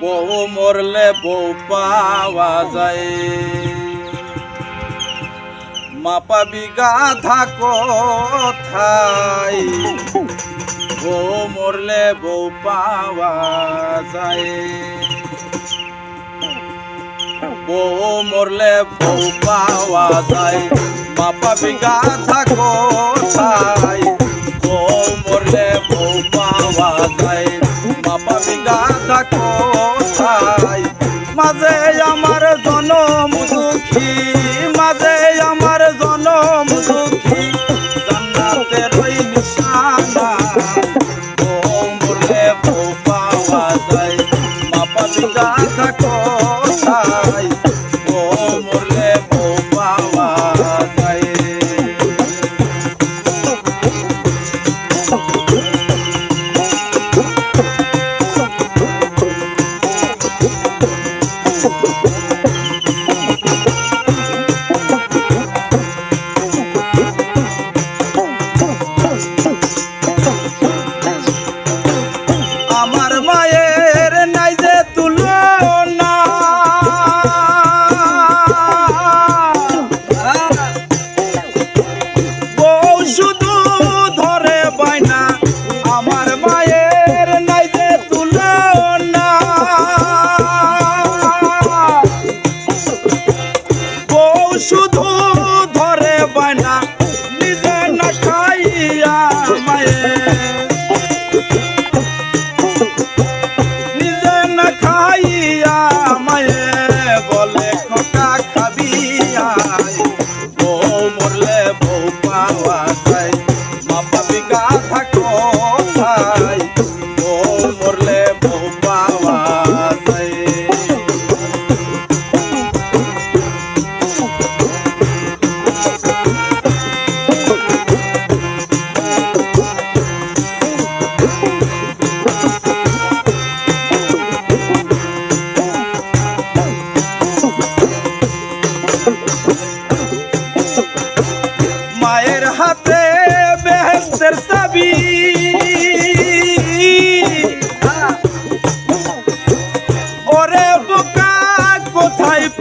বউ মরলে বউ পাওয়া যায়। মাপা বিঘা থাকো থাই বউ মরলে বউ পাওয়া যায়। বউ মরলে বউ পাওয়া যায়। মাপা বিঘা থাকো থাই মাঝে আমার জনম দুঃখী মাঝে আমার জনম দুঃখী। জান্নাতের ওই নিশানা।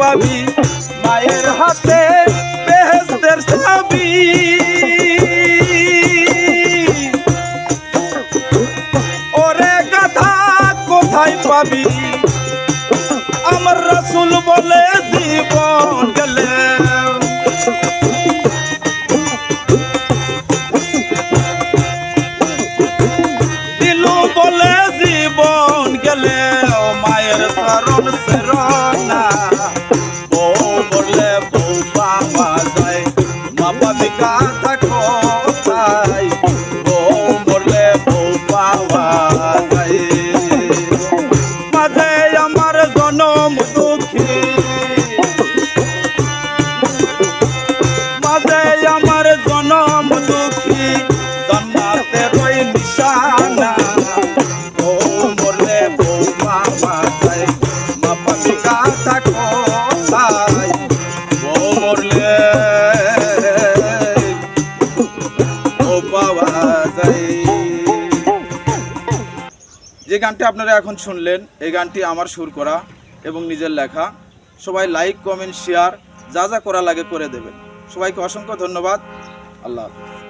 পাবি। মায়ের হাতে বেহেস্তের চাবি। ওরে গাধা কোথায় পাবি? আমার রসুল বলে জীবন গেলে। যে গানটি আপনারা এখন শুনলেন, এই গানটি আমার সুর করা এবং নিজের লেখা, সবাই লাইক কমেন্ট শেয়ার যা যা করা লাগে করে দেবেন। সবাইকে অসংখ্য ধন্যবাদ। আল্লাহ হাফিজ।